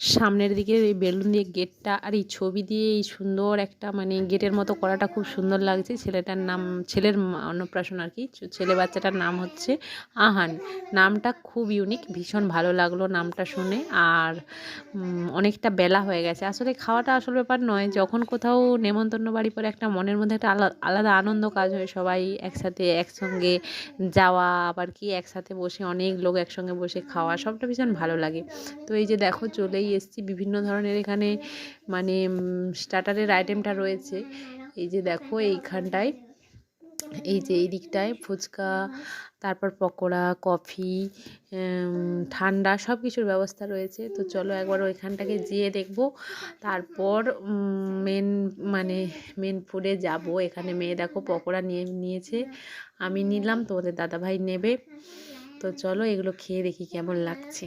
সামনের দিকে এই বেলুন দিয়ে গেটটা আর এই ছবি দিয়ে এই সুন্দর একটা মানে গেটের মতো করাটা খুব সুন্দর লাগছে। ছেলেটার নাম, ছেলের অন্নপ্রাশন আর কি। ছেলে বাচ্চাটার নাম হচ্ছে আহান। নামটা খুব ইউনিক ভীষণ ভালো লাগল নামটা শুনে। আর অনেকটা বেলা হয়ে গেছে। আসলে খাওয়াটা আসল ব্যাপার নয়, যখন কোথাও নেমন্তন্ন বাড়ি পরে একটা মনের মধ্যে একটা আলাদা আলাদা আনন্দ কাজ হয় সবাই একসাথে, একসঙ্গে যাওয়া, আবার কি একসাথে বসে অনেক লোক একসঙ্গে বসে খাওয়া, সবটা ভীষণ ভালো লাগে। তো এই যে দেখো চলেই এসেছি। বিভিন্ন ধরনের এখানে মানে স্টার্টারের আইটেমটা রয়েছে। এই যে দেখো, এইখানটায়, এই যে এই দিকটায় ফুচকা, তারপর পকোড়া, কফি ঠান্ডা সব কিছুর ব্যবস্থা রয়েছে। তো চলো একবার ওইখানটাকে যেয়ে দেখব। তারপর মেন মানে মেন ফুডে যাব। এখানে মেয়ে দেখো পকোড়া নিয়ে, নিয়েছে। আমি নিলাম, তোমাদের দাদাভাই নেবে। তো চলো এগুলো খেয়ে দেখি কেমন লাগছে।